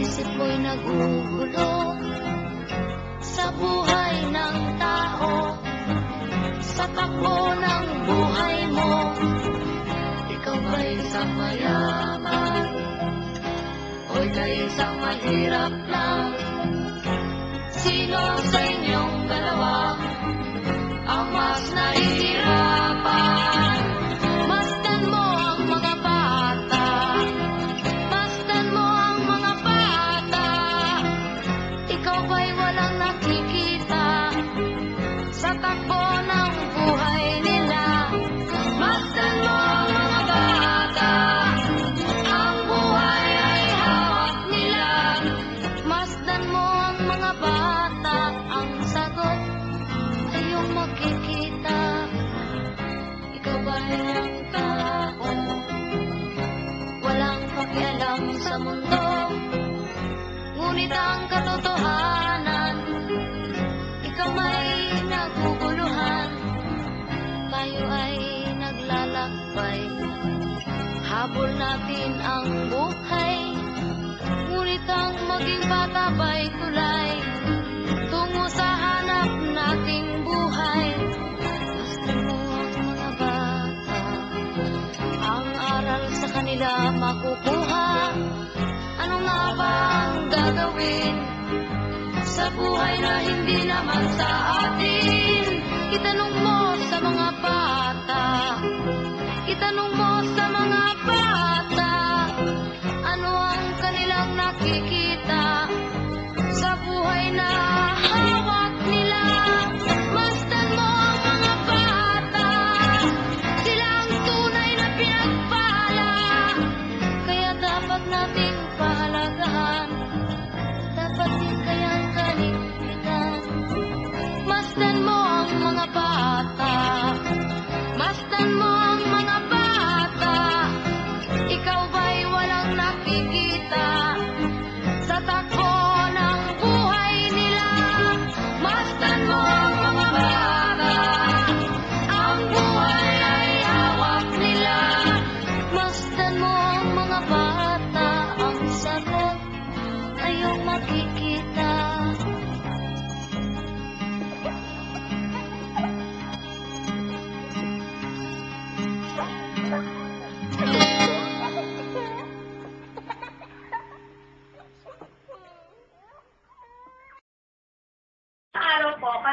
Pag-iisip ko'y nagugulo Sa buhay ng tao Sa takbo ng buhay mo. Ikaw ba'y isang mayaman? O ika'y isang mahirap lang? Sino sa mundo. Ngunit ang katotohanan Ikaw may naguguluhan. Tayo ay naglalakbay. Habol natin ang buhay. Ngunit ang maging bata ba'y tulay gagawin Sa buhay na hindi naman sa atin Itanong mo sa mga bata. Itanong mo sa mga bata Ano ang kanilang nakikita? Sa buhay na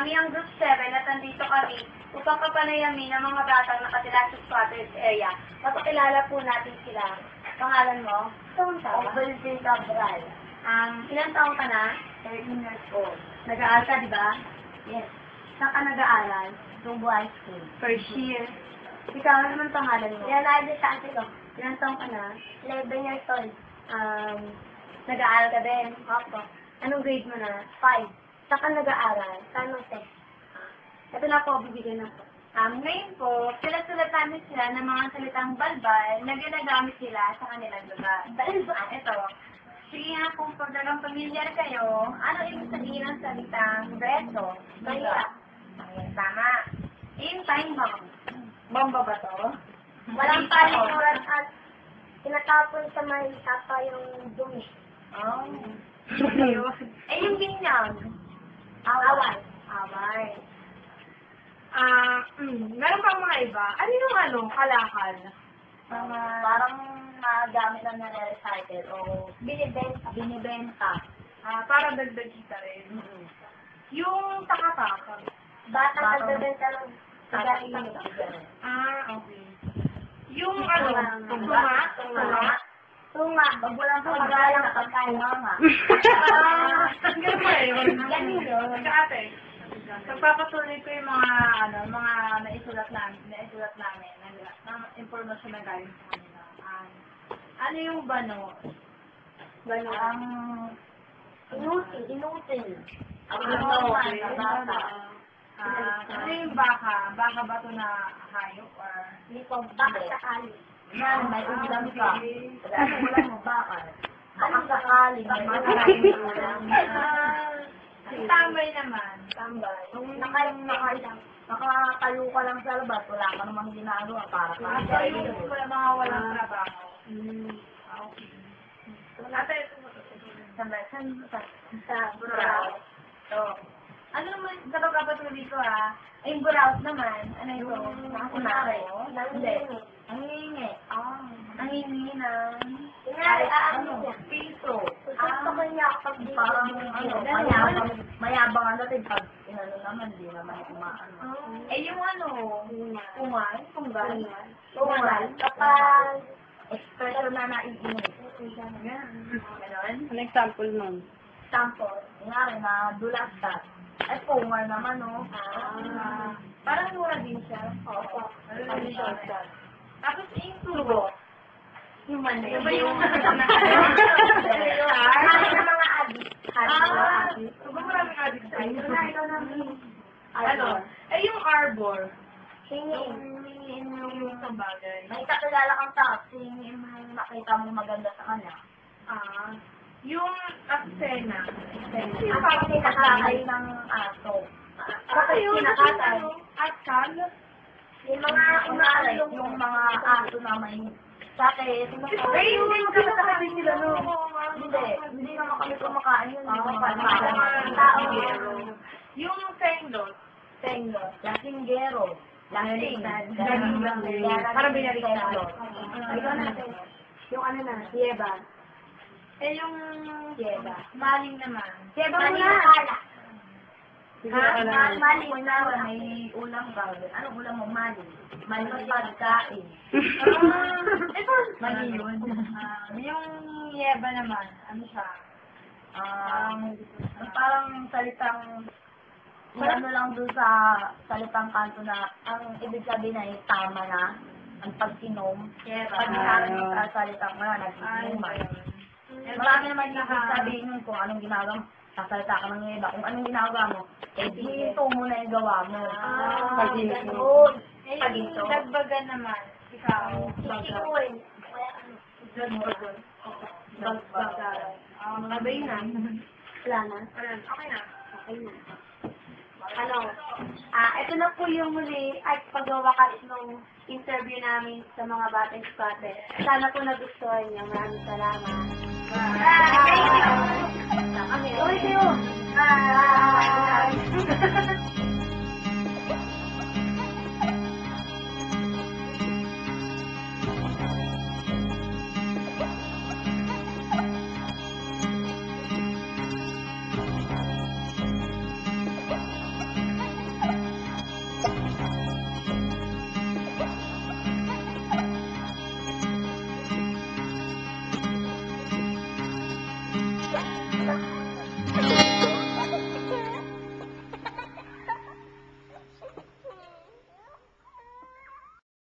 kami ang Group 7 at nandito kami upang kapanayamin ang mga batang nakatila sa squatters area. Papakilala po natin sila. Pangalan mo? Ka? Ovalde Cabral. Um, ilang taong ka na? 13 years old. Nag-aaral ka, di ba? Yes. Saan ka nag-aaral? Tumbo High School. First year. Ikaw, ano naman pangalan mo? Leonardo Santiago. Ilang taong ka na? 11 years old. Um, nag-aaral ka din? Opo. Anong grade mo na? 5. Saan ka nag-aaral? Jose. Ah, Ito na po, bibigyan na po. Um, ngayon po, sulat-sulat namin sila ng mga salitang balbal na ginagamit sila sa kanilang lugar. Balbal? Ito. Sige nga kung talagang pamilyar kayo, ano ibig sabihin ng salitang beso? Maya. Ayan, tama. Yung time bomb. Bomba ba to? Walang palikuran at tinatapon sa may tapa yung dumi. Oh. Ayun. Eh, yung binyag. Away. Away. Ah, mm, meron pang mga iba. Ano yung ano, kalakal? Mga, Parang magamit lang na recycle o binibenta. binibenta. Ah, para dagdag kita rin. Yung takataka. Bata nagbebenta ng sigarilyo. Ah, okay. Yung ano, Tunga. tunga? Tunga. Tunga. Pag walang lang pagkain mama. Ah, ganun ba yun? Ganun yun. Dati, nagpapatuloy ko yung mga, ano, mga naisulat namin, naisulat namin, na, na impormasyon na galing sa kanila. Um, ano yung bano? Bano? Ang, Inutil. Inutil. ang ano, ano, bata. Ah, ano yung baka? Baka ba ito na hayop or? Hindi ko bakit sakali. Yan, may ulam ka. Ano ulam mo bakal? Anong sakali? May Maraming maraming ulam. ulam. Tambay naman. Tambay. Nung naka, naka, nakakalu ka lang sa labas, wala ka namang ginagawa para ka. So, yung wala, mga walang trabaho. Mm. Okay. Ate, Sa Sa Burao. So, ano naman, sa pagkapatuloy ko ah, ay Burao naman, ano ito? Nakakunari. Hindi. Ang hihingi. Ah. Ang hihingi ng... Ah, ano? ano? Piso. Gusto ko niya dito. Parang ano, mayabang, mayabang ang dating pag inano naman, di naman umaano. Eh yung ano, tungal, tunggal. Tungal. Kapag Expression na naiinit. Ganon. An example nun. Sample, nga na dulas ka. Ay, pungal naman, no? Ah. Parang mura din siya. Opo. Ano siya? Tapos yung tubo. Yung mali. Ano ba yung... Mga adik. Ah, diba maraming adik sa inyo? Ano? Eh, yung arbor. Hingin. Yung sa bagay. May kakilala kang tao, singin mo yung makita mo maganda sa kanya. Ah, yung aksena. Ang parang kinakakay ng aso. Bakit kinakatay? Aksal? Yung mga Kunwari, yung mga aso na may sakit. Ay, hindi mo kinakatay sila, no? Hindi, hindi naman kami kumakain yun. Hindi Ah, kami mga tao. Yung tenglot. Tenglot. Lasinggero. Lasing. Parang binaliktad. Ikaw natin. Yung ano na, Sieba. Eh, yung Sieba. maling naman. Sieba Maling muna. akala. Ah, maling unawa, may ulam ka. Anong ulam mo? Maling. Maling pagkain. Ito. Mali yun. Ah, yung yeba naman, ano siya? Um, parang salitang ano lang doon sa salitang kanto na ang ibig sabihin ay tama na ang pagsinom. Pag Ah. sa salitang na, nagsinuman. Marami naman ibig sabihin nun kung anong ginagawa. Sasalita ka ng iba. Kung anong ginagawa mo, eh, hihinto mo na yung gawa mo. Paghinto. Eh, Paghinto. Dagbagan naman. Ikaw. Sisikuin. Dagbagan. Dagbagan. Um, sabay na. Wala na. Okay na. Okay na. Ano? Ah, ito na po yung muli at pagwawakas ng interview namin sa mga batang squatter. Sana po nagustuhan niyo. Maraming salamat. Bye! Uy, kayo! Bye!